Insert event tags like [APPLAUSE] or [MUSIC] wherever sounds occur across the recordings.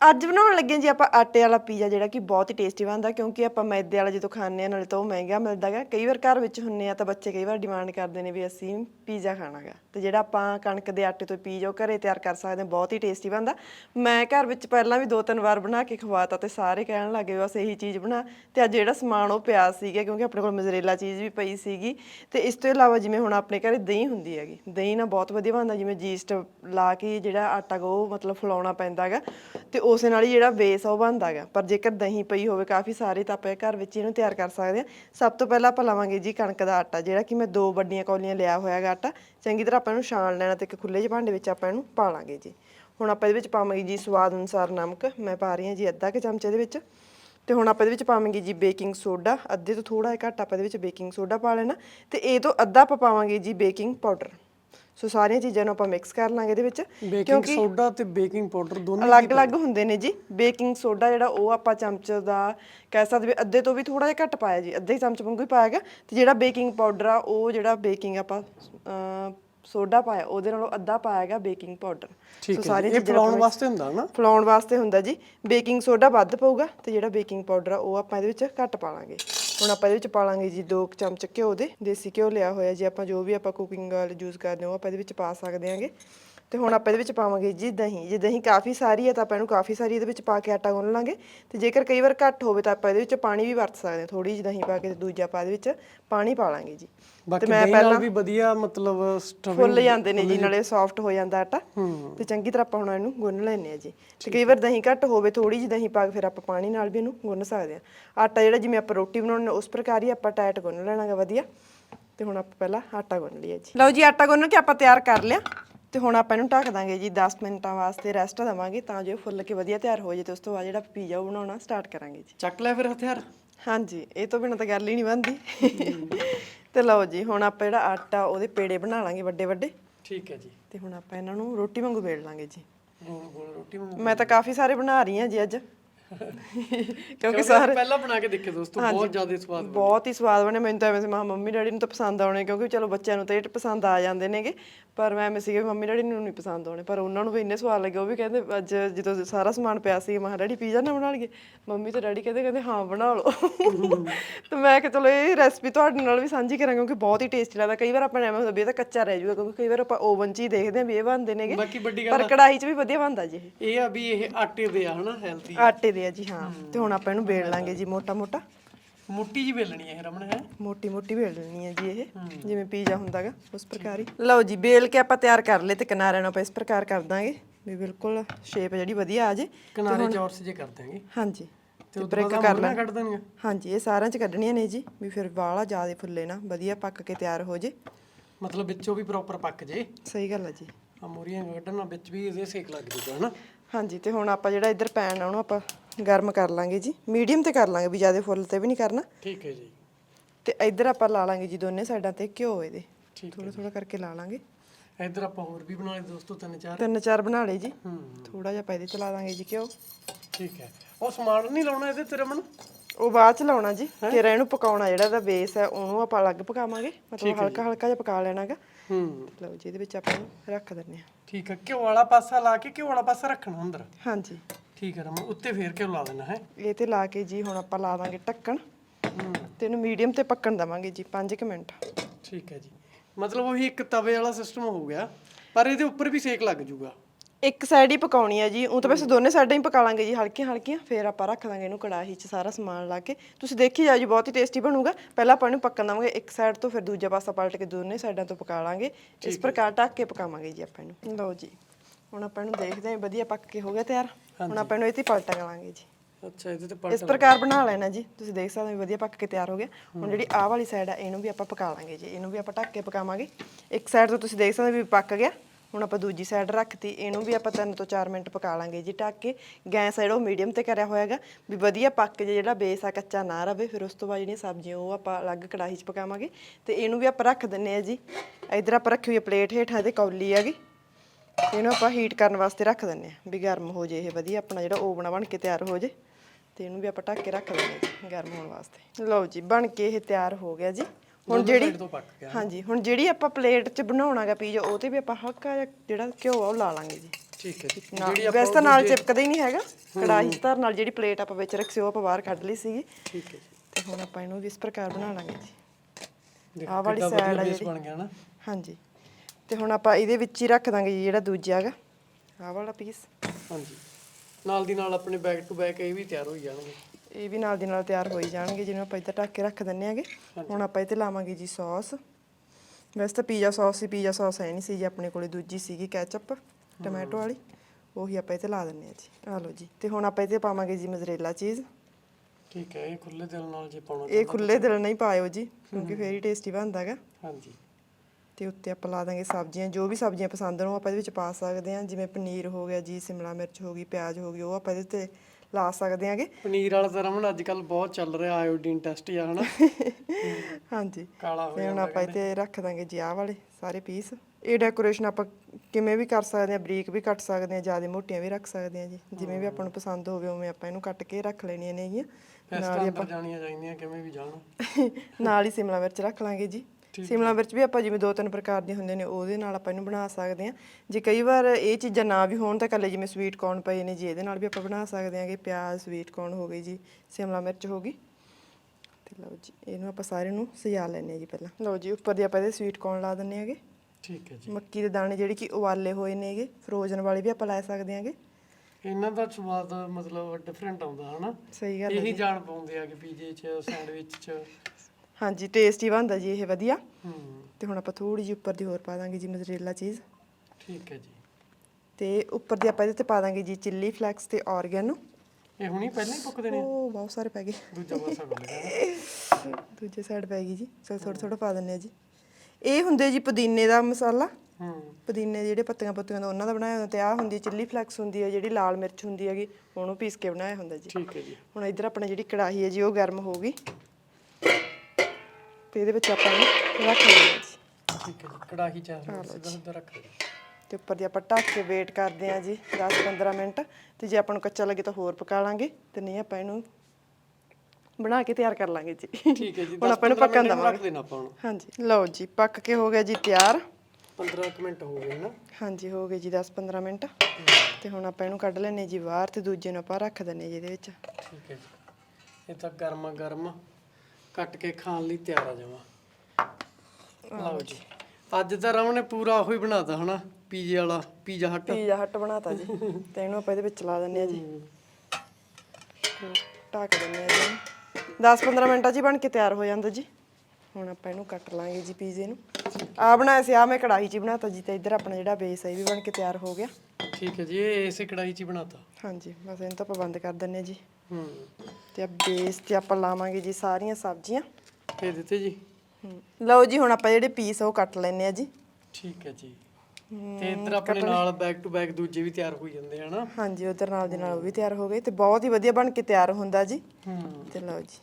ਅੱਜ ਬਣਾਉਣ ਲੱਗੇ ਹਾਂ ਜੀ ਆਪਾਂ ਆਟੇ ਵਾਲਾ ਪੀਜ਼ਾ, ਜਿਹੜਾ ਕਿ ਬਹੁਤ ਹੀ ਟੇਸਟੀ ਬਣਦਾ, ਕਿਉਂਕਿ ਆਪਾਂ ਮੈਦੇ ਵਾਲਾ ਜਦੋਂ ਖਾਂਦੇ ਆ ਨਾਲੇ ਤਾਂ ਉਹ ਮਹਿੰਗਾ ਮਿਲਦਾ ਗਾ। ਕਈ ਵਾਰ ਘਰ ਵਿੱਚ ਹੁੰਨੇ ਆ ਤਾਂ ਬੱਚੇ ਕਈ ਵਾਰ ਡਿਮਾਂਡ ਕਰਦੇ ਨੇ ਵੀ ਅਸੀਂ ਪੀਜ਼ਾ ਖਾਣਾਗਾ ਤੇ ਜਿਹੜਾ ਆਪਾਂ ਕਣਕ ਦੇ ਆਟੇ ਤੋਂ ਪੀਜ਼ਾ ਉਹ ਘਰੇ ਤਿਆਰ ਕਰ ਸਕਦੇ ਹਾਂ, ਬਹੁਤ ਹੀ ਟੇਸਟੀ ਬਣਦਾ। ਮੈਂ ਘਰ ਵਿੱਚ ਪਹਿਲਾਂ ਵੀ ਦੋ ਤਿੰਨ ਵਾਰ ਬਣਾ ਕੇ ਖਵਾਤਾ ਤੇ ਸਾਰੇ ਕਹਿਣ ਲੱਗੇ, ਬਸ ਇਹੀ ਚੀਜ਼ ਬਣਾ। ਤੇ ਅੱਜ ਜਿਹੜਾ ਸਮਾਨ ਉਹ ਪਿਆ ਸੀਗਾ, ਕਿਉਂਕਿ ਆਪਣੇ ਕੋਲ ਮਜ਼ਰੇਲਾ ਚੀਜ਼ ਵੀ ਪਈ ਸੀਗੀ। ਤੇ ਇਸ ਤੋਂ ਇਲਾਵਾ ਜਿਵੇਂ ਹੁਣ ਆਪਣੇ ਘਰੇ ਦਹੀਂ ਹੁੰਦੀ ਹੈਗੀ, ਦਹੀਂ ਨਾਲ ਬਹੁਤ ਵਧੀਆ ਬਣਦਾ, ਜਿਵੇਂ ਜੀਸਟ ਲਾ ਕੇ ਜਿਹੜਾ ਆਟਾ ਗਾ ਉਹ ਮਤਲਬ ਫਲਾਉਣਾ ਪੈਂਦਾ ਹੈਗਾ ਤੇ ਉਸੇ ਨਾਲ ਹੀ ਜਿਹੜਾ ਬੇਸ ਆ ਉਹ ਬਣਦਾ ਹੈਗਾ। ਪਰ ਜੇਕਰ ਦਹੀਂ ਪਈ ਹੋਵੇ ਕਾਫੀ ਸਾਰੇ, ਤਾਂ ਆਪਾਂ ਇਹ ਘਰ ਵਿੱਚ ਇਹਨੂੰ ਤਿਆਰ ਕਰ ਸਕਦੇ ਹਾਂ। ਸਭ ਤੋਂ ਪਹਿਲਾਂ ਆਪਾਂ ਲਵਾਂਗੇ ਜੀ ਕਣਕ ਦਾ ਆਟਾ, ਜਿਹੜਾ ਕਿ ਮੈਂ ਦੋ ਵੱਡੀਆਂ ਕੌਲੀਆਂ ਲਿਆ ਹੋਇਆ ਹੈਗਾ ਆਟਾ। ਚੰਗੀ ਤਰ੍ਹਾਂ ਆਪਾਂ ਇਹਨੂੰ ਛਾਣ ਲੈਣਾ ਤੇ ਇੱਕ ਖੁੱਲੇ ਜਿਹੇ ਭਾਂਡੇ ਵਿੱਚ ਆਪਾਂ ਇਹਨੂੰ ਪਾ ਲਾਂਗੇ ਜੀ। ਹੁਣ ਆਪਾਂ ਇਹਦੇ ਵਿੱਚ ਪਾਵਾਂਗੇ ਜੀ ਸਵਾਦ ਅਨੁਸਾਰ ਨਮਕ। ਮੈਂ ਪਾ ਰਹੀ ਹਾਂ ਜੀ ਅੱਧਾ ਕੁ ਚਮਚੇ ਦੇ ਵਿੱਚ। ਤੇ ਹੁਣ ਆਪਾਂ ਇਹਦੇ ਵਿੱਚ ਪਾਵਾਂਗੇ ਜੀ ਬੇਕਿੰਗ ਸੋਡਾ। ਅੱਧੇ ਤੋਂ ਥੋੜਾ ਜਿਹਾ ਘੱਟ ਆਪਾਂ ਇਹਦੇ ਵਿੱਚ ਬੇਕਿੰਗ ਸੋਡਾ ਪਾ ਲੈਣਾ। ਤੇ ਇਹ ਤੋਂ ਅੱਧਾ ਆਪਾਂ ਪਾਵਾਂਗੇ ਜੀ ਬੇਕਿੰਗ ਪਾਊਡਰ। ਸੋ ਸਾਰੀਆਂ ਚੀਜ਼ਾਂ ਨੂੰ ਆਪਾਂ ਮਿਕਸ ਕਰ ਲਾਂਗੇ ਇਹਦੇ ਵਿੱਚ ਬੇਕਿੰਗ ਸੋਡਾ ਤੇ ਬੇਕਿੰਗ ਪਾਊਡਰ ਦੋਨੇ ਅਲੱਗ-ਅਲੱਗ ਹੁੰਦੇ ਨੇ ਜੀ। ਬੇਕਿੰਗ ਸੋਡਾ ਜਿਹੜਾ ਉਹ ਆਪਾਂ ਚਮਚ ਦਾ ਕਹਿ ਸਕਦੇ ਵੀ ਅੱਧੇ ਤੋਂ ਵੀ ਥੋੜਾ ਜਿਹਾ ਘੱਟ ਪਾਇਆ ਜੀ। ਅੱਧੇ ਚਮਚ ਵਾਂਗੂ ਹੀ ਪਾਇਆਗਾ ਤੇ ਜਿਹੜਾ ਬੇਕਿੰਗ ਪਾਊਡਰ ਆ ਉਹ ਜਿਹੜਾ ਬੇਕਿੰਗ ਆਪਾਂ ਸੋਡਾ ਪਾਇਆ ਉਹਦੇ ਨਾਲੋਂ ਅੱਧਾ ਪਾਇਆਗਾ ਬੇਕਿੰਗ ਪਾਊਡਰ। ਠੀਕ ਹੈ ਜੀ। ਇਹ ਫਲਾਉਣ ਵਾਸਤੇ ਹੁੰਦਾ ਨਾ? ਫਲਾਉਣ ਵਾਸਤੇ ਹੁੰਦਾ ਜੀ। ਬੇਕਿੰਗ ਸੋਡਾ ਵੱਧ ਪਊਗਾ ਤੇ ਜਿਹੜਾ ਬੇਕਿੰਗ ਪਾਊਡਰ ਆ ਉਹ ਆਪਾਂ ਇਹਦੇ ਵਿੱਚ ਘੱਟ ਪਾ ਲਾਂਗੇ ਹੁਣ ਆਪਾਂ ਇਹਦੇ ਵਿੱਚ ਪਾ ਲਾਂਗੇ ਜੀ 2 ਚਮਚ ਘਿਓ ਦੇ, ਦੇਸੀ ਘਿਓ ਲਿਆ ਹੋਇਆ ਜੀ, ਆਪਾਂ ਜੋ ਵੀ ਆਪਾਂ ਕੁਕਿੰਗ ਵਾਲ ਯੂਜ਼ ਕਰਦੇ ਹਾਂ, ਉਹ ਆਪਾਂ ਇਹਦੇ ਵਿੱਚ ਪਾ ਸਕਦੇ ਹਾਂਗੇ। ਤੇ ਹੁਣ ਆਪਾਂ ਇਹਦੇ ਵਿੱਚ ਪਾਵਾਂਗੇ ਜੀ ਦਹੀਂ। ਜੇ ਦਹੀਂ ਕਾਫੀ ਸਾਰੀ ਹੈ ਤਾਂ ਆਪਾਂ ਇਹਨੂੰ ਕਾਫੀ ਸਾਰੀ ਇਹਦੇ ਵਿੱਚ ਪਾ ਕੇ ਆਟਾ ਗੁੰਨ ਲਾਂਗੇ। ਤੇ ਜੇਕਰ ਕਈ ਵਾਰ ਘੱਟ ਹੋਵੇ ਤਾਂ ਆਪਾਂ ਇਹਦੇ ਵਿੱਚ ਪਾਣੀ ਵੀ ਵਰਤ ਸਕਦੇ ਹਾਂ। ਥੋੜੀ ਜਿਹੀ ਦਹੀਂ ਪਾ ਕੇ ਤੇ ਦੂਜਾ ਆਪਾਂ ਇਹਦੇ ਵਿੱਚ ਪਾਣੀ ਪਾ ਲਾਂਗੇ ਜੀ। ਬਾਕੀ ਦਹੀਂ ਨਾਲ ਵੀ ਵਧੀਆ ਮਤਲਬ ਫੁੱਲ ਜਾਂਦੇ ਨੇ ਜੀ ਨਾਲੇ ਸੌਫਟ ਹੋ ਜਾਂਦਾ ਆਟਾ। ਤੇ ਚੰਗੀ ਤਰ੍ਹਾਂ ਆਪਾਂ ਹੁਣ ਇਹਨੂੰ ਗੁੰਨ ਲੈਣੇ ਆ ਜੀ। ਤੇ ਕਈ ਵਾਰ ਦਹੀਂ ਘੱਟ ਹੋਵੇ ਥੋੜੀ ਜਿਹੀ ਦਹੀਂ ਪਾ ਕੇ ਫਿਰ ਆਪਾਂ ਪਾਣੀ ਨਾਲ ਵੀ ਇਹਨੂੰ ਗੁੰਨ ਸਕਦੇ ਆ ਆਟਾ ਜਿਹੜਾ ਜਿਵੇਂ ਆਪਾਂ ਰੋਟੀ ਬਣਾਉਣੀ ਉਸ ਪ੍ਰਕਾਰ ਹੀ ਆਪਾਂ ਟਾਈਟ ਗੁੰਨ ਲੈਣਾਗਾ ਵਧੀਆ। ਤੇ ਹੁਣ ਆਪਾਂ ਪਹਿਲਾਂ ਆਟਾ ਗੁੰਨ ਲਈਏ ਜੀ। ਲਓ ਜੀ ਆਟਾ ਗੁੰਨ ਕੇ ਆਪਾਂ ਤਿਆਰ ਕਰ ਲਿਆ। ਤੇ ਹੁਣ ਆਪਾਂ ਇਹਨੂੰ ਢੱਕ ਦਾਂਗੇ ਜੀ 10 ਮਿੰਟਾਂ ਵਾਸਤੇ ਰੈਸਟ ਦੇਵਾਂਗੇ ਤਾਂ ਜੋ ਇਹ ਫੁੱਲ ਕੇ ਵਧੀਆ ਤਿਆਰ ਹੋ ਜਾਏ ਤੇ ਉਸ ਤੋਂ ਬਾਅਦ ਜਿਹੜਾ ਪੀਜ਼ਾ ਬਣਾਉਣਾ ਸਟਾਰਟ ਕਰਾਂਗੇ ਜੀ। ਚੱਕ ਲੈ ਫਿਰ ਹਥਿਆਰ? ਹਾਂਜੀ ਇਹ ਤੋਂ ਬਿਨਾਂ ਤਾਂ ਗੱਲ ਹੀ ਨਹੀਂ ਬਣਦੀ। ਤੇ ਲਓ ਜੀ ਹੁਣ ਆਪਾਂ ਜਿਹੜਾ ਆਟਾ ਉਹਦੇ ਪੇੜੇ ਬਣਾ ਲਾਂਗੇ ਵੱਡੇ ਵੱਡੇ। ਠੀਕ ਹੈ ਜੀ। ਤੇ ਹੁਣ ਆਪਾਂ ਇਹਨਾਂ ਨੂੰ ਰੋਟੀ ਵਾਂਗੂ ਵੇਲ ਲਾਂਗੇ ਜੀ। ਗੋਲ ਗੋਲ ਰੋਟੀ ਮੈਂ ਤਾਂ ਕਾਫੀ ਸਾਰੇ ਬਣਾ ਰਹੀ ਹਾਂ ਜੀ ਅੱਜ। ਕਿਉਂਕਿ ਸਾਰੇ ਪਹਿਲਾਂ ਬਣਾ ਕੇ ਦੇਖੇ ਦੋਸਤੋ ਬਹੁਤ ਜ਼ਿਆਦਾ ਸਵਾਦ ਬਹੁਤ ਹੀ ਸਵਾਦ ਬਣੇ ਮੈਨੂੰ ਤਾਂ ਐਵੇਂ ਸੀ ਮਾ ਮੰਮੀ ਡੈਡੀ ਨੂੰ ਤਾਂ ਪਸੰਦ ਆਉਣੇ ਕਿਉਂਕਿ ਚਲੋ ਬੱਚਿਆਂ ਨੂੰ ਤਾਂ ਇਹ ਪਸੰਦ ਆ ਜਾਂਦੇ ਨੇਗੇ ਪਰ ਮੈਂ ਐਵੇਂ ਸੀਗਾ ਮੰਮੀ ਡੈਡੀ ਨੂੰ ਨਹੀਂ ਪਸੰਦ ਆਉਣੇ ਪਰ ਉਹਨਾਂ ਨੂੰ ਵੀ ਇੰਨੇ ਸਵਾਦ ਲੱਗੇ ਉਹ ਵੀ ਕਹਿੰਦੇ ਅੱਜ ਜਦੋਂ ਸਾਰਾ ਸਮਾਨ ਪਿਆ ਸੀ ਮੈਂ ਡੈਡੀ ਪੀਜ਼ਾ ਨਾ ਬਣਾ ਲਈਏ ਮੰਮੀ ਤੇ ਡੈਡੀ ਕਹਿੰਦੇ ਕਹਿੰਦੇ ਹਾਂ ਬਣਾ ਲਓ। [LAUGHS] ਤੇ ਮੈਂ ਕਿਹਾ ਚਲੋ ਇਹ ਰੈਸਪੀ ਤੁਹਾਡੇ ਨਾਲ ਵੀ ਸਾਂਝੀ ਕਰਾਂਗੇ ਕਿਉਂਕਿ ਬਹੁਤ ਹੀ ਟੇਸਟੀ ਲੱਗਦਾ। ਕਈ ਵਾਰ ਆਪਾਂ ਐਵੇਂ ਹੁੰਦਾ ਵੀ ਇਹ ਤਾਂ ਕੱਚਾ ਰਹਿ ਜਾਊਗਾ ਕਿਉਂਕਿ ਕਈ ਵਾਰ ਆਪਾਂ ਓਵਨ 'ਚ ਹੀ ਦੇਖਦੇ ਹਾਂ ਵੀ ਇਹ ਬਣਦੇ ਨੇਗੇ ਪਰ ਕੜਾਈ 'ਚ ਵੀ ਵਧੀਆ ਬਣਦਾ ਜੀ ਇਹ। ਆ ਵੀ ਇਹ ਆਟੇ ਦੇ ਆ ਹਨਾ ਹੈਲਥੀ ਆਟੇ ਦੇ ਆ ਜੀ ਹਾਂ। ਤੇ ਹੁਣ ਆਪਾਂ ਇਹਨੂੰ ਵੇਲ ਲਾਂਗੇ ਜੀ ਮੋਟਾ ਮੋਟਾ। ਮੁੱਟੀ ਜੀ ਵੇਲਣੀ ਹੈ ਇਹ ਰਮਣ ਹੈ। ਮੋਟੀ ਮੋਟੀ ਵੇਲ ਲੈਣੀ ਹੈ ਜੀ ਇਹ ਜਿਵੇਂ ਪੀਜ਼ਾ ਹੁੰਦਾਗਾ ਉਸ ਪ੍ਰਕਾਰ ਹੀ। ਲਓ ਜੀ ਬੇਲ ਕੇ ਆਪਾਂ ਤਿਆਰ ਕਰ ਲਏ ਤੇ ਕਿਨਾਰਿਆਂ ਨੂੰ ਆਪਾਂ ਇਸ ਪ੍ਰਕਾਰ ਕਰ ਦਾਂਗੇ। ਵੀ ਬਿਲਕੁਲ ਸ਼ੇਪ ਜਿਹੜੀ ਵਧੀਆ ਆ ਜੇ। ਕਿਨਾਰੇ ਚੌਰਸ ਜੇ ਕਰ ਦਿਆਂਗੇ। ਹਾਂਜੀ। ਤੇ ਬ੍ਰੇਕ ਕਰ ਮੁਰਨਾ ਲੈ। ਕੱਢ ਦੇਣੀਆਂ। ਹਾਂਜੀ ਇਹ ਸਾਰਿਆਂ ਚ ਕੱਢਣੀਆਂ ਨੇ ਜੀ। ਵੀ ਫਿਰ ਵਾਲਾ ਜ਼ਿਆਦਾ ਫੁੱਲੇ ਨਾ ਵਧੀਆ ਪੱਕ ਕੇ ਤਿਆਰ ਹੋ ਜੇ। ਮਤਲਬ ਵਿੱਚੋਂ ਵੀ ਪ੍ਰੋਪਰ ਪੱਕ ਜੇ। ਸਹੀ ਗੱਲ ਹੈ ਜੀ। ਆ ਮੋਰੀਆਂ ਕੱਢਣਾ ਵਿੱਚ ਵੀ ਇਹਦੇ ਸੇਕ ਲੱਗ ਜੂਗਾ ਹਨਾ? ਹਾਂਜੀ ਤੇ ਹੁਣ ਆਪਾਂ ਜਿਹੜਾ ਇੱਧਰ ਪੈਨ ਆ ਉਹਨੂੰ ਆਪਾਂ ਗਰਮ ਕਰ ਲਾਂਗੇ ਜੀ। ਮੀਡੀਅਮ ਤੇ ਕਰ ਲਾਂਗੇ ਵੀ ਜ਼ਿਆਦਾ ਫੁੱਲ ਤੇ ਵੀ ਨਹੀਂ ਕਰਨਾ। ਠੀਕ ਹੈ ਜੀ। ਤੇ ਇੱਧਰ ਆਪਾਂ ਲਾ ਲਾਂਗੇ ਜੀ ਦੋਨੇ ਸਾਈਡਾਂ ਤੇ ਘਿਓ ਇਹਦੇ। ਠੀਕ ਥੋੜਾ ਥੋੜਾ ਕਰਕੇ ਲਾ ਲਾਂਗੇ। ਇੱਧਰ ਆਪਾਂ ਹੋਰ ਵੀ ਬਣਾ ਲਏ ਦੋਸਤੋ ਤਿੰਨ ਚਾਰ। ਤਿੰਨ ਚਾਰ ਬਣਾ ਲਏ ਜੀ। ਹੂੰ। ਥੋੜਾ ਜਿਹਾ ਪਾ ਇਹਦੇ ਚ ਲਾ ਦਾਂਗੇ ਜੀ ਘਿਓ। ਠੀਕ ਹੈ। ਉਹ ਸਮਾਨ ਨਹੀਂ ਲਾਉਣਾ ਇਹਦੇ ਤੇ ਰਮਨ? ਉਹ ਬਾਅਦ ਚ ਲਾਉਣਾ ਜੀ। ਫਿਰ ਇਹਨੂੰ ਪਕਾਉਣਾ ਜਿਹੜਾ ਇਹਦਾ ਬੇਸ ਹੈ ਉਹਨੂੰ ਆਪਾਂ ਅਲੱਗ ਪਕਾਵਾਂਗੇ। ਮਤਲਬ ਹਲਕਾ ਹਲਕਾ ਜਿਹਾ ਪਕਾ ਲੈਣਾਗਾ। ਹੂੰ। ਲਓ ਜੀ ਇਹਦੇ ਵਿੱਚ ਆਪਾਂ ਇਹਨੂੰ ਰੱਖ ਦਿੰਨੇ ਆ ਠੀਕ ਹੈ। ਘਿਓ ਵਾਲਾ ਪਾਸਾ ਲਾ ਕੇ ਘਿਓ ਵਾਲਾ ਪਾਸਾ ਰੱਖਣਾ ਅੰਦਰ? ਹਾਂਜੀ। ਠੀਕ ਹੈ ਰਮਨ ਉੱਤੇ ਫੇਰ ਘਿਓ ਲਾ ਦੇਣਾ ਹੈ? ਇਹ ਤੇ ਲਾ ਕੇ ਜੀ ਹੁਣ ਆਪਾਂ ਲਾ ਦਾਂਗੇ ਢੱਕਣ। ਤੇ ਇਹਨੂੰ ਮੀਡੀਅਮ ਤੇ ਪੱਕਣ ਦਵਾਂਗੇ ਜੀ 5 ਮਿੰਟ। ਠੀਕ ਹੈ ਜੀ। ਮਤਲਬ ਉਹੀ ਇੱਕ ਤਵੇ ਵਾਲਾ ਸਿਸਟਮ ਹੋ ਗਿਆ ਪਰ ਇਹਦੇ ਉੱਪਰ ਵੀ ਸੇਕ ਲੱਗ ਜੂਗਾ। ਇੱਕ ਸਾਈਡ ਹੀ ਪਕਾਉਣੀ ਹੈ ਜੀ ਉਹ ਤਾਂ ਵੈਸੇ ਦੋਨੇ ਸਾਈਡਾਂ ਹੀ ਪਕਾ ਲਾਂਗੇ ਜੀ ਹਲਕੀਆਂ ਹਲਕੀਆਂ ਫਿਰ ਆਪਾਂ ਰੱਖ ਦਾਂਗੇ ਇਹਨੂੰ ਕੜਾਹੀ 'ਚ ਸਾਰਾ ਸਮਾਨ ਲਾ ਕੇ। ਤੁਸੀਂ ਦੇਖੀ ਜਾਓ ਜੀ ਬਹੁਤ ਹੀ ਟੇਸਟੀ ਬਣੂਗਾ। ਪਹਿਲਾਂ ਆਪਾਂ ਇਹਨੂੰ ਪੱਕਣ ਦਵਾਂਗੇ ਇੱਕ ਸਾਈਡ ਤੋਂ ਫਿਰ ਦੂਜਾ ਪਾਸਾ ਪਲਟ ਕੇ ਦੋਨੇ ਸਾਈਡਾਂ ਤੋਂ ਪਕਾ ਲਾਂਗੇ। ਇਸ ਪ੍ਰਕਾਰ ਢੱਕ ਕੇ ਪਕਾਵਾਂਗੇ ਜੀ ਆਪਾਂ ਇਹਨੂੰ। ਲਓ ਜੀ ਹੁਣ ਆਪਾਂ ਇਹਨੂੰ ਦੇਖਦੇ ਹਾਂ ਵਧੀਆ ਪੱਕ ਕੇ ਹੋ ਗਿਆ ਤਿਆਰ। ਹੁਣ ਆਪਾਂ ਇਹਨੂੰ ਇਹ ਤੇ ਪਲਟਾ ਲਾਂਗੇ ਜੀ। ਅੱਛਾ ਇਹਦੇ ਤੇ ਇਸ ਪ੍ਰਕਾਰ ਬਣਾ ਲੈਣਾ ਜੀ। ਤੁਸੀਂ ਦੇਖ ਸਕਦੇ ਹੋ ਵਧੀਆ ਪੱਕ ਕੇ ਤਿਆਰ ਹੋ ਗਿਆ। ਹੁਣ ਜਿਹੜੀ ਆਹ ਵਾਲੀ ਸਾਈਡ ਆ ਇਹਨੂੰ ਵੀ ਆਪਾਂ ਪਕਾ ਲਾਂਗੇ ਜੀ। ਇਹਨੂੰ ਵੀ ਆਪਾਂ ਢੱਕ ਕੇ ਪਕਾਵਾਂਗੇ। ਇੱਕ ਸਾਈਡ ਤੋਂ ਤੁਸੀਂ ਦੇਖ ਸਕਦੇ ਹੋ ਵੀ ਪੱਕ ਗਿਆ। ਹੁਣ ਆਪਾਂ ਦੂਜੀ ਸਾਈਡ ਰੱਖਤੀ। ਇਹਨੂੰ ਵੀ ਆਪਾਂ 3 ਤੋਂ 4 ਮਿੰਟ ਪਕਾ ਲਾਂਗੇ ਜੀ ਢੱਕ ਕੇ। ਗੈਸ ਜਿਹੜਾ ਉਹ ਮੀਡੀਅਮ ਤੇ ਕਰਿਆ ਹੋਇਆਗਾ ਵੀ ਵਧੀਆ ਪੱਕ ਕੇ ਜਿਹੜਾ ਬੇਸ ਆ ਕੱਚਾ ਨਾ ਰਵੇ ਫਿਰ ਉਸ ਤੋਂ ਬਾਅਦ ਜਿਹੜੀਆਂ ਸਬਜ਼ੀਆਂ ਉਹ ਆਪਾਂ ਅਲੱਗ ਕੜਾਹੀ 'ਚ ਪਕਾਵਾਂਗੇ। ਤੇ ਇਹਨੂੰ ਵੀ ਆਪਾਂ ਰੱਖ ਦਿੰਨੇ ਆ ਜੀ। ਇਧਰ ਆਪਾਂ ਰੱਖੀ ਹੋਈ ਆ ਪਲੇਟ ਹੇਠਾਂ ਇਹਦੇ ਕੌਲੀ ਹੈਗੀ ਤੇ ਇਹਨੂੰ ਆਪਾਂ ਹੀਟ ਕਰਨ ਵਾਸਤੇ ਰੱਖ ਦਿੰਨੇ ਆ ਵੀ ਗਰਮ ਹੋ ਜੇ ਇਹ ਵਧੀਆ ਆਪਣਾ ਜਿਹੜਾ ਓਵਨ ਬਣ ਕੇ ਤਿਆਰ ਹੋ ਜੇ। ਤੇ ਇਹਨੂੰ ਵੀ ਆਪਾਂ ਢੱਕ ਕੇ ਰੱਖ ਦਿੰਨੇ ਜੀ ਗਰਮ ਹੋਣ ਵਾਸਤੇ। ਲਓ ਜੀ ਬਣ ਕੇ ਇਹ ਤਿਆਰ ਹੋ ਗਿਆ ਜੀ। ਹੁਣ ਜਿਹੜੀ ਹਾਂਜੀ ਹੁਣ ਜਿਹੜੀ ਆਪਾਂ ਪਲੇਟ 'ਚ ਬਣਾਉਣਾਗਾ ਪੀਜ਼ਾ ਉਹ ਤੇ ਵੀ ਆਪਾਂ ਹਲਕਾ ਜਿਹਾ ਜਿਹੜਾ ਘਿਓ ਆ ਉਹ ਲਾ ਲਾਂਗੇ ਜੀ। ਠੀਕ ਹੈ ਜੀ। ਨਾ ਵੈਸੇ ਤਾਂ ਨਾਲ ਚਿਪਕਦਾ ਹੀ ਨਹੀਂ ਹੈਗਾ। ਕੜਾਹੀ 'ਚ ਧਰਨ ਨਾਲ ਜਿਹੜੀ ਪਲੇਟ ਆਪਾਂ ਵਿੱਚ ਰੱਖੀ ਉਹ ਆਪਾਂ ਬਾਹਰ ਕੱਢ ਲਈ ਸੀਗੀ। ਠੀਕ ਹੈ ਜੀ। ਤੇ ਹੁਣ ਆਪਾਂ ਇਹਨੂੰ ਵੀ ਇਸ ਪ੍ਰਕਾਰ ਬਣਾ ਲਾਂਗੇ ਜੀ। ਆਹ ਵਾਲੀ ਵਧੀਆ ਆ ਜਿਹੜੀ। ਬਣ ਗਿਆ ਨਾ। ਹਾਂਜੀ। ਤੇ ਹੁਣ ਆਪਾਂ ਇਹਦੇ ਵਿੱਚ ਹੀ ਰੱਖ ਦਾਂਗੇ ਜੀ ਜਿਹੜਾ ਦੂਜਾ ਹੈਗਾ। ਆਹ ਵਾਲਾ ਪੀਸ ਹਾਂਜੀ। ਨਾਲ ਦੀ ਨਾਲ ਆਪਣੇ ਬੈਕ ਟੂ ਬੈਕ ਇਹ ਵੀ ਤਿਆਰ ਹੋਈ ਜਾਣਗੇ। ਇਹ ਵੀ ਨਾਲ ਦੀ ਨਾਲ ਤਿਆਰ ਹੋਈ ਜਾਣਗੇ ਜਿਹਨੂੰ ਆਪਾਂ ਇੱਧਰ ਢੱਕ ਕੇ ਰੱਖ ਦਿੰਨੇ ਆਗੇ ਹੁਣ ਆਪਾਂ ਇਹ ਤੇ ਲਾਵਾਂਗੇ ਜੀ ਸੌਸ ਵੈਸੇ ਤਾਂ ਪੀਜ਼ਾ ਸੌਸ ਸੀ ਪੀਜ਼ਾ ਸੌਸ ਹੈ ਨਹੀਂ ਸੀ ਜੀ ਆਪਣੇ ਕੋਲੇ ਦੂਜੀ ਸੀਗੀ ਕੈਚਅਪ ਟੋਮੈਟੋ ਵਾਲੀ। ਉਹੀ ਆਪਾਂ ਇਹ ਤੇ ਲਾ ਦਿੰਨੇ ਆ ਜੀ। ਆ ਲਓ ਜੀ। ਤੇ ਹੁਣ ਆਪਾਂ ਇਹ ਤੇ ਪਾਵਾਂਗੇ ਜੀ ਮੋਜ਼ਰੇਲਾ ਚੀਜ਼ ਠੀਕ ਹੈ ਇਹ ਖੁੱਲੇ ਦਿਲ ਨਾਲ ਜੇ ਪਾਉਣਾ ਇਹ ਖੁੱਲੇ ਦਿਲ ਨਹੀਂ ਪਾਇਓ ਜੀ ਕਿਉਂਕਿ ਫੇਰ ਹੀ ਟੇਸਟੀ ਬਣਦਾ ਗਾ ਹਾਂਜੀ। ਤੇ ਉੱਤੇ ਆਪਾਂ ਲਾ ਦਾਂਗੇ ਸਬਜ਼ੀਆਂ ਜੋ ਵੀ ਸਬਜ਼ੀਆਂ ਪਸੰਦ ਨੂੰ ਆਪਾਂ ਇਹਦੇ ਵਿੱਚ ਪਾ ਸਕਦੇ ਹਾਂ ਜਿਵੇਂ ਪਨੀਰ ਹੋ ਗਿਆ ਜੀ ਸਿਮਲਾ ਮਿਰਚ ਹੋ ਗਈ ਪਿਆਜ਼ ਹੋ ਗਈ ਉਹ ਆਪਾਂ ਇਹਦੇ ਤੇ ਲਾ ਸਕਦੇ ਆਂਗੇ ਪਨੀਰ ਵਾਲਾ ਤਾਂ ਰਮਨ ਅੱਜ ਕੱਲ ਬਹੁਤ ਚੱਲ ਰਿਹਾ ਆਇਓਡੀਨ ਟੈਸਟ ਆ ਹਨਾ? [LAUGHS] ਹਾਂਜੀ। ਕਾਲਾ ਹੋ ਤੇ ਹੁਣ ਆਪਾਂ ਇੱਥੇ ਰੱਖ ਦਾਂਗੇ ਜੀ ਆਹ ਵਾਲੇ ਸਾਰੇ ਪੀਸ ਇਹ ਡੈਕੋਰੇਸ਼ਨ ਆਪਾਂ ਕਿਵੇਂ ਵੀ ਕਰ ਸਕਦੇ ਹਾਂ ਬਰੀਕ ਵੀ ਕੱਟ ਸਕਦੇ ਹਾਂ ਜ਼ਿਆਦਾ ਮੋਟੀਆਂ ਵੀ ਰੱਖ ਸਕਦੇ ਹਾਂ ਜੀ। ਜਿਵੇਂ ਵੀ ਆਪਾਂ ਨੂੰ ਪਸੰਦ ਹੋਵੇ ਉਵੇਂ ਆਪਾਂ ਇਹਨੂੰ ਕੱਟ ਕੇ ਰੱਖ ਲੈਣੀਆਂ ਨੇਗੀਆਂ। ਇਸ ਤਾਂ ਅੰਦਰ ਜਾਣੀਆਂ ਚਾਹੀਦੀਆਂ ਕਿਵੇਂ ਵੀ ਜਾਣ। [LAUGHS] ਨਾਲ ਹੀ ਸਿਮਲਾ ਮਿਰਚ ਰੱਖ ਲਾਂਗੇ ਜੀ। ਸਿਮਲਾ ਮਿਰਚ ਵੀ ਆਪਾਂ ਜਿਵੇਂ ਦੋ ਤਿੰਨ ਪ੍ਰਕਾਰ ਦੀਆਂ ਹੁੰਦੀਆਂ ਨੇ ਉਹਦੇ ਨਾਲ ਆਪਾਂ ਇਹਨੂੰ ਬਣਾ ਸਕਦੇ ਹਾਂ। ਜੇ ਕਈ ਵਾਰ ਇਹ ਚੀਜ਼ਾਂ ਨਾ ਵੀ ਹੋਣ ਤਾਂ ਕੱਲੇ ਜਿਵੇਂ ਸਵੀਟ ਕੌਰਨ ਪਏ ਨੇ ਜੀ ਇਹਦੇ ਨਾਲ ਵੀ ਆਪਾਂ ਬਣਾ ਸਕਦੇ ਹਾਂਗੇ ਪਿਆਜ਼ ਸਵੀਟ ਕੌਰਨ ਹੋ ਗਈ ਜੀ ਸਿਮਲਾ ਮਿਰਚ ਹੋ ਗਈ। ਤੇ ਲਓ ਜੀ ਇਹਨੂੰ ਆਪਾਂ ਸਾਰੇ ਨੂੰ ਸਜਾ ਲੈਣੇ ਆ ਜੀ ਪਹਿਲਾਂ। ਲਓ ਜੀ ਉੱਪਰ ਦੀ ਆਪਾਂ ਇਹਦੇ ਸਵੀਟ ਕੌਰਨ ਲਾ ਦਿੰਨੇ ਆਗੇ ਠੀਕ ਹੈ ਜੀ। ਮੱਕੀ ਦੇ ਦਾਣੇ ਜਿਹੜੇ ਕਿ ਉਬਾਲੇ ਹੋਏ ਨੇਗੇ ਫਰੋਜ਼ਨ ਵਾਲੇ ਵੀ ਆਪਾਂ ਲੈ ਸਕਦੇ ਹਾਂਗੇ ਇਹਨਾਂ ਦਾ ਸਵਾਦ ਮਤਲਬ ਡਿਫਰੈਂਟ ਆਉਂਦਾ ਹਨਾ? ਸਹੀ ਗੱਲ ਹੈ ਇਹੀ ਜਾਣ ਪਾਉਂਦੇ ਆ ਕਿ ਪੀਜੇ ਚ ਸੈਂਡਵਿਚ ਚ। ਹਾਂਜੀ ਟੇਸਟੀ ਬਣਦਾ ਜੀ ਇਹ ਵਧੀਆ। ਹੂੰ। ਤੇ ਹੁਣ ਆਪਾਂ ਥੋੜੀ ਜਿਹੀ ਉੱਪਰ ਦੀ ਹੋਰ ਪਾ ਦਾਂਗੇ ਜੀ ਮੋਜ਼ਰੇਲਾ ਚੀਜ਼। ਠੀਕ ਹੈ ਜੀ। ਤੇ ਉੱਪਰ ਦੀ ਆਪਾਂ ਇਹਦੇ ਤੇ ਪਾ ਦਾਂਗੇ ਜੀ ਚਿੱਲੀ ਫਲੈਕਸ ਤੇ ਆਰਗੈਨੋ ਇਹ ਹੁਣੀ ਪਹਿਲਾਂ ਹੀ ਪੁੱਕਦੇ ਨੇ? ਉਹ ਬਹੁਤ ਸਾਰੇ ਪੈ ਗਏ। ਦੂਜਾ ਪਾਸਾ ਖੁੱਲ ਗਿਆ। ਨਾ। ਦੂਜੇ ਸਾਈਡ ਪੈ ਗਈ ਜੀ। ਚਲ ਥੋੜਾ ਥੋੜਾ ਪਾ ਦਿੰਨੇ ਆ ਜੀ। ਇਹ ਹੁੰਦੇ ਜੀ ਪੁਦੀਨੇ ਦਾ ਮਸਾਲਾ। ਹੂੰ। ਪੁਦੀਨੇ ਜਿਹੜੇ ਪੱਤੀਆਂ ਪੱਤੀਆਂ ਦਾ ਉਹਨਾਂ ਦਾ ਬਣਾਇਆ ਹੁੰਦਾ ਤੇ ਆਹ ਹੁੰਦੀ ਚਿੱਲੀ ਫਲੈਕਸ ਹੁੰਦੀ ਹੈ ਜਿਹੜੀ ਲਾਲ ਮਿਰਚ ਹੁੰਦੀ ਹੈਗੀ ਉਹਨੂੰ ਪੀਸ ਕੇ ਬਣਾਇਆ ਹੁੰਦਾ ਜੀ। ਠੀਕ ਹੈ ਜੀ। ਹੁਣ ਇੱਧਰ ਆਪਣੀ ਜਿਹੜੀ ਕੜਾਹੀ ਹੈ ਜੀ ਉਹ ਗਰਮ ਹੋ ਗਈ। ਤੇ ਇਹਦੇ ਵਿੱਚ ਆਪਾਂ ਇਹਨੂੰ ਰੱਖ ਲੈਣਾ ਜੀ। ਠੀਕ ਹੈ ਜੀ ਕੜਾਹੀ ਚ ਸਿੱਧਾ ਸਿੱਧਾ ਰੱਖ ਦਿਓ ਤੇ ਉੱਪਰ ਦੀ ਆਪਾਂ ਢੱਕ ਕੇ ਵੇਟ ਕਰਦੇ ਹਾਂ ਜੀ 10-15 ਮਿੰਟ। ਤੇ ਜੇ ਆਪਾਂ ਨੂੰ ਕੱਚਾ ਲੱਗੇ ਤਾਂ ਹੋਰ ਪਕਾ ਲਾਂਗੇ ਤੇ ਨਹੀਂ ਆਪਾਂ ਇਹਨੂੰ ਬਣਾ ਕੇ ਤਿਆਰ ਕਰ ਲਾਂਗੇ ਜੀ। ਠੀਕ ਹੈ ਜੀ ਹੁਣ ਆਪਾਂ ਇਹਨੂੰ 10-15 ਪੱਕਣ ਦੇਵਾਂਗੇ। ਰੱਖ ਦੇਣਾ ਆਪਾਂ ਹੁਣ। ਹਾਂਜੀ ਲਓ ਜੀ ਪੱਕ ਕੇ ਹੋ ਗਿਆ ਜੀ ਤਿਆਰ। 15 ਕੁ ਮਿੰਟ ਹੋ ਗਏ ਨਾ। ਹਾਂਜੀ ਹੋ ਗਏ ਜੀ 10-15 ਮਿੰਟ। ਤੇ ਹੁਣ ਆਪਾਂ ਇਹਨੂੰ ਕੱਢ ਲੈਨੇ ਜੀ ਬਾਹਰ ਤੇ ਦੂਜੇ ਨੂੰ ਆਪਾਂ ਰੱਖ ਦਿੰਨੇ ਜੀ ਇਹਦੇ ਵਿੱਚ। ਠੀਕ ਹੈ ਜੀ। ਇਹ ਤਾਂ ਗਰਮਾ ਗਰਮ ਕੱਟ ਕੇ ਖਾਣ ਲਈ ਤਿਆਰ ਆ ਜਾਵਾਂ। ਲਓ ਜੀ। ਅੱਜ ਤਾਂ ਰਮਨ ਨੇ ਪੂਰਾ ਉਹੀ ਬਣਾਤਾ ਹਨਾ ਪੀਜ਼ੇ ਵਾਲਾ ਪੀਜ਼ਾ ਹੱਟ। ਪੀਜ਼ਾ ਹੱਟ ਬਣਾਤਾ ਜੀ। ਤੇ ਇਹਨੂੰ ਆਪਾਂ ਇਹਦੇ ਵਿੱਚ ਲਾ ਦਿੰਨੇ ਆ ਜੀ। ਢੱਕ ਦਿੰਨੇ ਆ ਜੀ 10-15 ਮਿੰਟਾਂ 'ਚ ਹੀ ਬਣ ਕੇ ਤਿਆਰ ਹੋ ਜਾਂਦਾ ਜੀ। ਹੁਣ ਆਪਾਂ ਇਹਨੂੰ ਕੱਟ ਲਾਂਗੇ ਜੀ ਪੀਜ਼ੇ ਨੂੰ। ਆ ਬਣਾਇਆ ਸੀ ਆ ਮੈਂ ਕੜਾਹੀ 'ਚ ਹੀ ਬਣਾਤਾ ਜੀ ਤੇ ਇੱਧਰ ਆਪਣਾ ਜਿਹੜਾ ਬੇਸ ਹੈ ਇਹ ਵੀ ਬਣ ਕੇ ਤਿਆਰ ਹੋ ਗਿਆ। ਠੀਕ ਹੈ ਜੀ ਇਹ ਇਸੇ ਕੜਾਈ 'ਚ ਹੀ ਬਣਾਤਾ। ਹਾਂਜੀ ਬਸ ਇਹਨੂੰ ਤਾਂ ਆਪਾਂ ਬੰਦ ਕਰ ਦਿੰਨੇ ਜੀ। ਹੂੰ। ਤੇ ਆ ਬੇਸ ਤੇ ਆਪਾਂ ਲਾਵਾਂਗੇ ਜੀ ਸਾਰੀਆਂ ਸਬਜ਼ੀਆਂ। ਇਹ ਦਿੱਤੇ ਜੀ? ਲਓ ਜੀ ਹੁਣ ਆਪਾਂ ਜਿਹੜੇ ਪੀਸ ਉਹ ਕੱਟ ਲੈਨੇ ਆ ਜੀ। ਠੀਕ ਹੈ ਜੀ। ਤੇ ਇੱਧਰ ਆਪਣੇ ਨਾਲ ਬੈਕ ਟੂ ਬੈਕ ਦੂਜੇ ਵੀ ਤਿਆਰ ਹੋਈ ਜਾਂਦੇ ਹਨਾ? ਹਾਂਜੀ ਉਧਰ ਨਾਲ ਦੇ ਨਾਲ ਉਹ ਵੀ ਤਿਆਰ ਹੋ ਗਏ ਤੇ ਬਹੁਤ ਹੀ ਵਧੀਆ ਬਣ ਕੇ ਤਿਆਰ ਹੁੰਦਾ ਜੀ। ਹੂੰ। ਤੇ ਲਓ ਜੀ।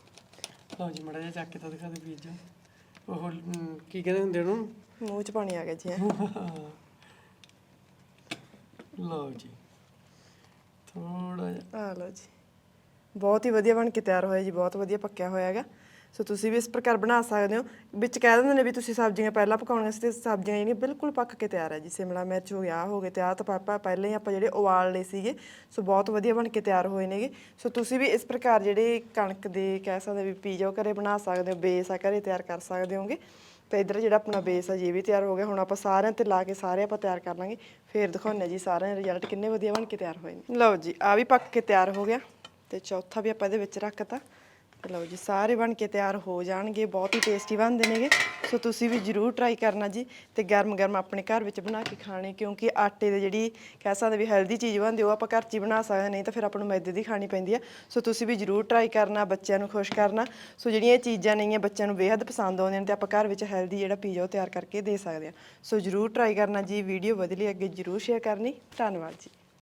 ਲਓ ਜੀ ਮੜਾ ਜਿਹਾ ਚੱਕ ਕੇ ਤਾਂ ਦਿਖਾ ਦੇ ਪੀਜ਼ਾ ਉਹ ਕੀ ਕਹਿੰਦੇ ਹੁੰਦੇ ਉਹਨੂੰ? ਮੂੰਹ 'ਚ ਪਾਣੀ ਆ ਗਿਆ ਜੀ ਹੈਂ। ਲਓ ਜੀ। ਥੋੜਾ ਜਿਹਾ। ਆ ਲਓ ਜੀ। ਬਹੁਤ ਹੀ ਵਧੀਆ ਬਣ ਕੇ ਤਿਆਰ ਹੋਇਆ ਜੀ, ਬਹੁਤ ਵਧੀਆ ਪੱਕਿਆ ਹੋਇਆ ਹੈਗਾ। ਸੋ ਤੁਸੀਂ ਵੀ ਇਸ ਪ੍ਰਕਾਰ ਬਣਾ ਸਕਦੇ ਹੋ। ਵਿੱਚ ਕਹਿ ਦਿੰਦੇ ਨੇ ਵੀ ਤੁਸੀਂ ਸਬਜ਼ੀਆਂ ਪਹਿਲਾਂ ਪਕਾਉਣੀਆਂ ਸੀ ਤੇ ਸਬਜ਼ੀਆਂ ਜਿਹੜੀਆਂ ਬਿਲਕੁਲ ਪੱਕ ਕੇ ਤਿਆਰ ਹੈ ਜੀ। ਸਿਮਲਾ ਮਿਰਚ ਹੋ ਗਿਆ ਆਹ ਹੋ ਗਿਆ ਤੇ ਆਹ ਤਾਂ ਪਾਪਾ ਪਹਿਲਾਂ ਹੀ ਆਪਾਂ ਜਿਹੜੇ ਉਬਾਲ ਲਏ ਸੀਗੇ, ਸੋ ਬਹੁਤ ਵਧੀਆ ਬਣ ਕੇ ਤਿਆਰ ਹੋਏ ਨੇਗੇ। ਸੋ ਤੁਸੀਂ ਵੀ ਇਸ ਪ੍ਰਕਾਰ ਜਿਹੜੇ ਕਣਕ ਦੇ ਕਹਿ ਸਕਦੇ ਵੀ ਪੀਜ਼ਾ ਉਹ ਘਰੇ ਬਣਾ ਸਕਦੇ ਹੋ, ਬੇਸ ਆ ਘਰੇ ਤਿਆਰ ਕਰ ਸਕਦੇ ਹੋਗੇ। ਤੇ ਇਧਰ ਜਿਹੜਾ ਆਪਣਾ ਬੇਸ ਆ, ਜੀ ਵੀ ਤਿਆਰ ਹੋ ਗਿਆ, ਹੁਣ ਆਪਾਂ ਸਾਰਿਆਂ ਤੇ ਲਾ ਕੇ ਸਾਰੇ ਆਪਾਂ ਤਿਆਰ ਕਰ ਲਾਂਗੇ। ਫੇਰ ਦਿਖਾਉਂਦੇ ਹਾਂ ਜੀ ਸਾਰਿਆਂ ਦੇ ਰਿਜ਼ਲਟ ਕਿੰਨੇ ਵਧੀਆ ਬਣ ਕੇ ਤਿਆਰ ਹੋਏ ਨੇ। ਲਓ ਜੀ ਆ ਵੀ ਪੱਕ ਕੇ ਤਿਆਰ ਹੋ ਗਿਆ ਤੇ ਚੌਥਾ ਵੀ ਆਪਾਂ ਇਹਦੇ ਵਿੱਚ ਰੱਖਤਾ। ਤੇ ਲਓ ਜੀ, ਸਾਰੇ ਬਣ ਕੇ ਤਿਆਰ ਹੋ ਜਾਣਗੇ, ਬਹੁਤ ਹੀ ਟੇਸਟੀ ਬਣਦੇ ਨੇਗੇ। ਸੋ ਤੁਸੀਂ ਵੀ ਜਰੂਰ ਟਰਾਈ ਕਰਨਾ ਜੀ ਤੇ ਗਰਮ ਗਰਮ ਆਪਣੇ ਘਰ ਵਿੱਚ ਬਣਾ ਕੇ ਖਾਣੇ, ਕਿਉਂਕਿ ਆਟੇ ਦੇ ਜਿਹੜੀ ਕਹਿ ਸਕਦੇ ਵੀ ਹੈਲਦੀ ਚੀਜ਼ ਬਣਦੀ, ਉਹ ਆਪਾਂ ਘਰ 'ਚ ਹੀ ਬਣਾ ਸਕਦੇ ਨਹੀਂ ਤਾਂ ਫਿਰ ਆਪਾਂ ਨੂੰ ਮੈਦੇ ਦੀ ਖਾਣੀ ਪੈਂਦੀ ਆ। ਸੋ ਤੁਸੀਂ ਵੀ ਜਰੂਰ ਟਰਾਈ ਕਰਨਾ, ਬੱਚਿਆਂ ਨੂੰ ਖੁਸ਼ ਕਰਨਾ। ਸੋ ਜਿਹੜੀਆਂ ਇਹ ਚੀਜ਼ਾਂ ਨੇਗੀਆਂ ਬੱਚਿਆਂ ਨੂੰ ਬੇਹੱਦ ਪਸੰਦ ਆਉਂਦੀਆਂ ਨੇ ਤੇ ਆਪਾਂ ਘਰ ਵਿੱਚ ਹੈਲਦੀ ਜਿਹੜਾ ਪੀਜ਼ਾ ਉਹ ਤਿਆਰ ਕਰਕੇ ਦੇ ਸਕਦੇ ਆ ਸੋ ਜਰੂਰ ਟਰਾਈ ਕਰਨਾ ਜੀ ਵੀਡੀਓ ਵਧੀਆ ਅੱਗੇ ਜਰੂਰ ਸ਼ੇਅਰ ਕਰਨੀ। ਧੰਨਵਾਦ ਜੀ।